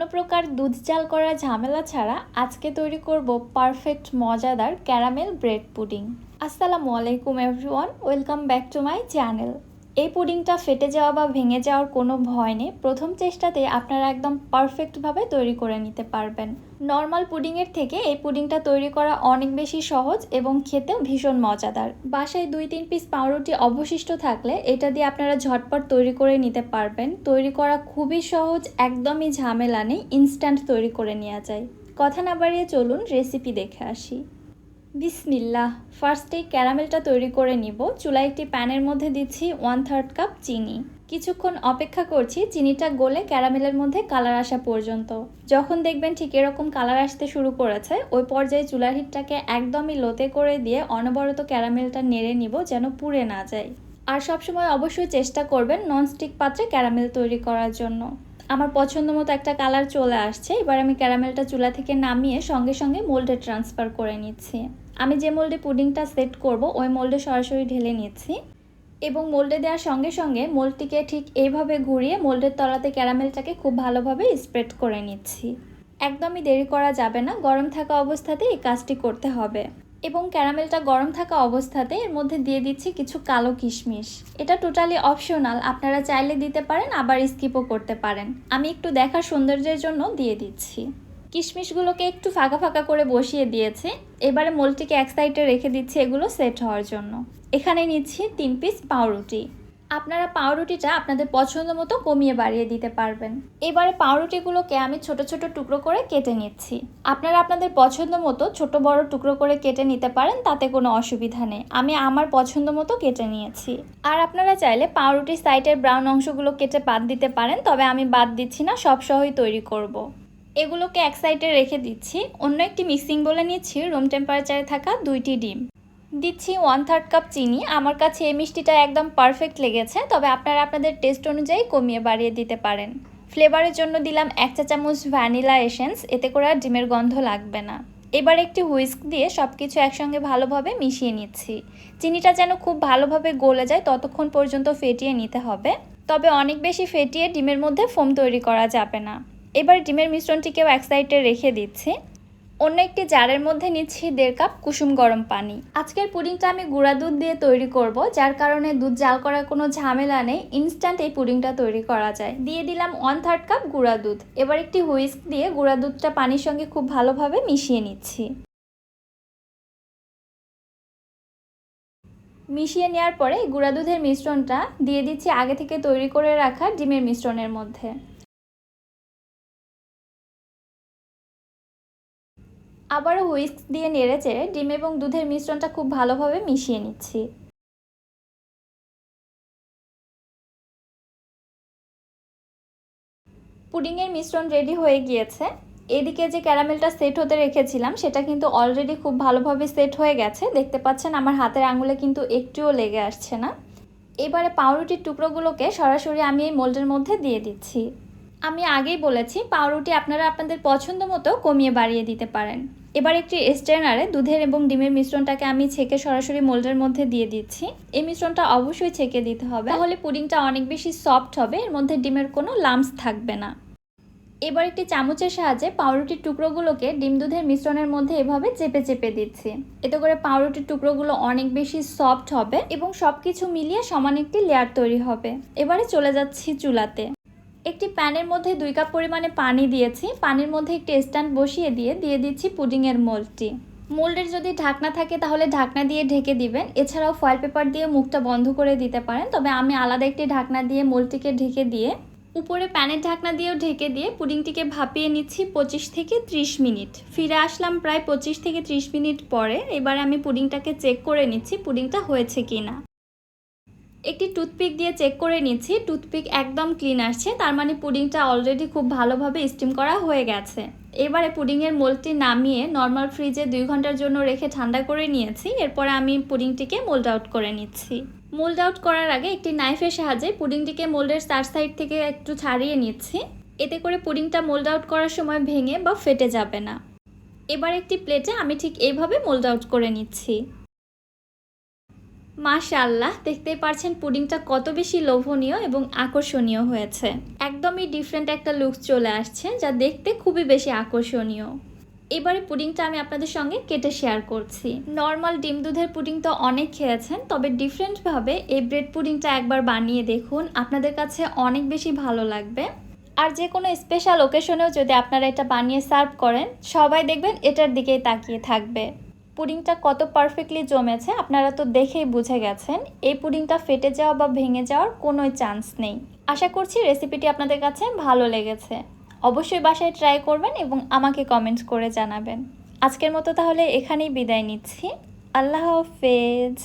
কোনো প্রকার দুধ চাল করা ঝামেলা ছাড়া আজকে তৈরি করব পারফেক্ট, মজাদার ক্যারামেল ব্রেড পুডিং। আসসালামু আলাইকুম everyone, welcome back to my channel. এই পুডিংটা ফেটে যাওয়া বা ভেঙে যাওয়ার কোনো ভয় নেই। প্রথম চেষ্টাতে আপনারা একদম পারফেক্টভাবে তৈরি করে নিতে পারবেন। নর্মাল পুডিংয়ের থেকে এই পুডিংটা তৈরি করা অনেক বেশি সহজ এবং খেতেও ভীষণ মজাদার। বাসায় দুই তিন পিস পাউরুটি অবশিষ্ট থাকলে এটা দিয়ে আপনারা ঝটপট তৈরি করে নিতে পারবেন। তৈরি করা খুবই সহজ, একদমই ঝামেলা নেই ইনস্ট্যান্ট তৈরি করে নেওয়া যায়। কথা না বাড়িয়ে চলুন রেসিপি দেখে আসি। বিসমিল্লাহ। ফার্স্টেই ক্যারামেলটা তৈরি করে নিব। চুলায় একটি প্যানের মধ্যে দিচ্ছি ওয়ান থার্ড কাপ চিনি। কিছুক্ষণ অপেক্ষা করছি চিনিটা গলে ক্যারামেলের মধ্যে কালার আসা পর্যন্ত। যখন দেখবেন ঠিক এরকম কালার আসতে শুরু করেছে, ওই পর্যায়ে চুলার হিটটাকে একদমই লোতে করে দিয়ে অনবরত ক্যারামেলটা নেড়ে নিব যেন পুড়ে না যায়। আর সবসময় অবশ্যই চেষ্টা করবেন ননস্টিক পাত্রে ক্যারামেল তৈরি করার জন্য। আমার পছন্দ মতো একটা কালার চলে আসছে। এবার আমি ক্যারামেলটা চুলা থেকে নামিয়ে সঙ্গে সঙ্গে মোল্ডে ট্রান্সফার করে নিচ্ছি। আমি যে মোল্ডে পুডিংটা সেট করব, ওই মোল্ডে সরাসরি ঢেলে নিচ্ছি। এবং মোল্ডে দেওয়ার সঙ্গে সঙ্গে মোল্ডটিকে ঠিক এইভাবে ঘুরিয়ে মোল্ডের তলাতে ক্যারামেলটাকে খুব ভালোভাবে স্প্রেড করে নিচ্ছি। একদমই দেরি করা যাবে না, গরম থাকা অবস্থাতে এই কাজটি করতে হবে। এবং ক্যারামেলটা গরম থাকা অবস্থাতে এর মধ্যে দিয়ে দিচ্ছি কিছু কালো কিশমিশ। এটা টোটালি অপশনাল আপনারা চাইলে দিতে পারেন, আবার স্কিপও করতে পারেন। আমি একটু দেখার সৌন্দর্যের জন্য দিয়ে দিচ্ছি। কিশমিশগুলোকে একটু ফাঁকা ফাঁকা করে বসিয়ে দিয়েছে। এবারে মোলটিকে এক সাইডে রেখে দিচ্ছি এগুলো সেট হওয়ার জন্য। এখানে নিচ্ছি তিন পিস পাউরুটি। আপনারা পাউরুটিটা আপনাদের পছন্দ মতো কমিয়ে বাড়িয়ে দিতে পারবেন। এবারে পাউরুটিগুলোকে আমি ছোট ছোট টুকরো করে কেটে নিচ্ছি। আপনারা আপনাদের পছন্দ মতো ছোট বড় টুকরো করে কেটে নিতে পারেন, তাতে কোনো অসুবিধা নেই। আমি আমার পছন্দ মতো কেটে নিয়েছি। আর আপনারা চাইলে পাউরুটির সাইডের ব্রাউন অংশগুলো কেটে বাদ দিতে পারেন, তবে আমি বাদ দিচ্ছি না, সব সহই তৈরি করব। এগুলোকে এক সাইডে রেখে দিচ্ছি। অন্য একটি মিক্সিং বলে নিচ্ছি, রুম টেম্পারেচারে থাকা দুইটি ডিম। দিচ্ছি ওয়ান থার্ড কাপ চিনি। আমার কাছে এই মিষ্টিটা একদম পারফেক্ট লেগেছে, তবে আপনারা আপনাদের টেস্ট অনুযায়ী কমিয়ে বাড়িয়ে দিতে পারেন। ফ্লেভারের জন্য দিলাম এক চা চামচ ভ্যানিলা এসেন্স এতে করে আর ডিমের গন্ধ লাগবে না। এবার একটি হুইস্ক দিয়ে সব কিছু একসঙ্গে ভালোভাবে মিশিয়ে নিচ্ছি। চিনিটা যেন খুব ভালোভাবে গলে যায়, ততক্ষণ পর্যন্ত ফেটিয়ে নিতে হবে। তবে অনেক বেশি ফেটিয়ে ডিমের মধ্যে ফোম তৈরি করা যাবে না। এবার ডিমের মিশ্রণটিকেও এক সাইডে রেখে দিচ্ছি। অন্য একটি জারের মধ্যে নিচ্ছি দেড় কাপ কুসুম গরম পানি। আজকের পুডিংটা আমি গুঁড়া দুধ দিয়ে তৈরি করব, যার কারণে দুধ জাল করার কোনো ঝামেলা নেই। ইনস্ট্যান্ট এই পুডিংটা তৈরি করা যায়। দিয়ে দিলাম ওয়ান থার্ড কাপ গুঁড়া দুধ। এবার একটি হুইস্ক দিয়ে গুঁড়া দুধটা পানির সঙ্গে খুব ভালোভাবে মিশিয়ে নিচ্ছি। মিশিয়ে নেওয়ার পরে গুঁড়া দুধের মিশ্রণটা দিয়ে দিচ্ছি আগে থেকে তৈরি করে রাখা ডিমের মিশ্রণের মধ্যে। আবারও হুইস্ক দিয়ে নেড়ে চেড়ে ডিম এবং দুধের মিশ্রণটা খুব ভালোভাবে মিশিয়ে নিচ্ছি। পুডিংয়ের মিশ্রণ রেডি হয়ে গিয়েছে। এদিকে যে ক্যারামেলটা সেট হতে রেখেছিলাম, সেটা কিন্তু অলরেডি খুব ভালোভাবে সেট হয়ে গেছে। দেখতে পাচ্ছেন আমার হাতের আঙুলে কিন্তু একটুও লেগে আসছে না। এবারে পাউরুটির টুকরোগুলোকে সরাসরি আমি এই মোল্ডের মধ্যে দিয়ে দিচ্ছি। আমি আগেই বলেছি, পাউরুটি আপনারা আপনাদের পছন্দ মতো কমিয়ে বাড়িয়ে দিতে পারেন। এবার একটি স্ট্রেনারে দুধের এবং ডিমের মিশ্রণটাকে আমি ছেঁকে সরাসরি মোল্ডের মধ্যে দিয়ে দিচ্ছি। এই মিশ্রণটা অবশ্যই ছেঁকে দিতে হবে। তাহলে পুডিংটা অনেক বেশি সফট হবে, এর মধ্যে ডিমের কোনো লামস থাকবে না। এবার একটি চামচের সাহায্যে পাউরুটির টুকরোগুলোকে ডিম দুধের মিশ্রণের মধ্যে এভাবে চেপে চেপে দিচ্ছি। এতে করে পাউরুটির টুকরোগুলো অনেক বেশি সফট হবে এবং সব কিছু মিলিয়ে সমান একটি লেয়ার তৈরি হবে। এবারে চলে যাচ্ছি চুলাতে। একটি প্যানের মধ্যে দুই কাপ পরিমাণে পানি দিয়েছি। পানির মধ্যে একটি স্ট্যান্ড বসিয়ে দিয়ে দিয়ে দিচ্ছি পুডিংয়ের মোল্ডটি মোল্ডের যদি ঢাকনা থাকে তাহলে ঢাকনা দিয়ে ঢেকে দিবেন। এছাড়াও ফয়েল পেপার দিয়ে মুখটা বন্ধ করে দিতে পারেন। তবে আমি আলাদা একটি ঢাকনা দিয়ে মোল্ডটিকে ঢেকে দিয়ে, উপরে প্যানের ঢাকনা দিয়েও ঢেকে দিয়ে পুডিংটিকে ভাপিয়ে নিচ্ছি পঁচিশ থেকে ত্রিশ মিনিট। ফিরে আসলাম প্রায় পঁচিশ থেকে ত্রিশ মিনিট পরে। এবারে আমি পুডিংটাকে চেক করে নিচ্ছি পুডিংটা হয়েছে কি না একটি টুথপিক দিয়ে চেক করে নিচ্ছি। টুথপিক একদম ক্লিন আসছে। তার মানে পুডিংটা অলরেডি খুব ভালোভাবে স্টিম করা হয়ে গেছে। এবারে পুডিংয়ের মোল্ডটি নামিয়ে নর্মাল ফ্রিজে দুই ঘণ্টার জন্য রেখে ঠান্ডা করে নিয়েছি। এরপরে আমি পুডিংটিকে মোল্ড আউট করে নিচ্ছি। মোল্ড আউট করার আগে একটি নাইফের সাহায্যে পুডিংটিকে মোল্ডের চার সাইড থেকে একটু ছাড়িয়ে নিচ্ছি। এতে করে পুডিংটা মোল্ড আউট করার সময় ভেঙে বা ফেটে যাবে না। এবার একটি প্লেটে আমি ঠিক এইভাবে মোল্ড আউট করে নিচ্ছি। মাশাআল্লাহ, দেখতেই পারছেন পুডিংটা কত বেশি লোভনীয় এবং আকর্ষণীয় হয়েছে। একদমই ডিফারেন্ট একটা লুক চলে আসছে, যা দেখতে খুবই বেশি আকর্ষণীয়। এবারে পুডিংটা আমি আপনাদের সঙ্গে কেটে শেয়ার করছি। নর্মাল ডিম দুধের পুডিং তো অনেক খেয়েছেন, তবে ডিফারেন্টভাবে এই ব্রেড পুডিংটা একবার বানিয়ে দেখুন, আপনাদের কাছে অনেক বেশি ভালো লাগবে। আর যে কোনো স্পেশাল ওকেশনেও যদি আপনারা এটা বানিয়ে সার্ভ করেন, সবাই দেখবেন এটার দিকেই তাকিয়ে থাকবে। পুডিংটা কত পারফেক্টলি জমেছে, আপনারা তো দেখেই বুঝে গেছেন, এই পুডিংটা ফেটে যাওয়া বা ভেঙে যাওয়ার কোনো চান্স নেই। আশা করছি রেসিপিটি আপনাদের কাছে ভালো লেগেছে। অবশ্যই বাসায় ট্রাই করবেন এবং আমাকে কমেন্টস করে জানাবেন। আজকের মতো তাহলে এখানেই বিদায় নিচ্ছি। আল্লাহ হাফেজ।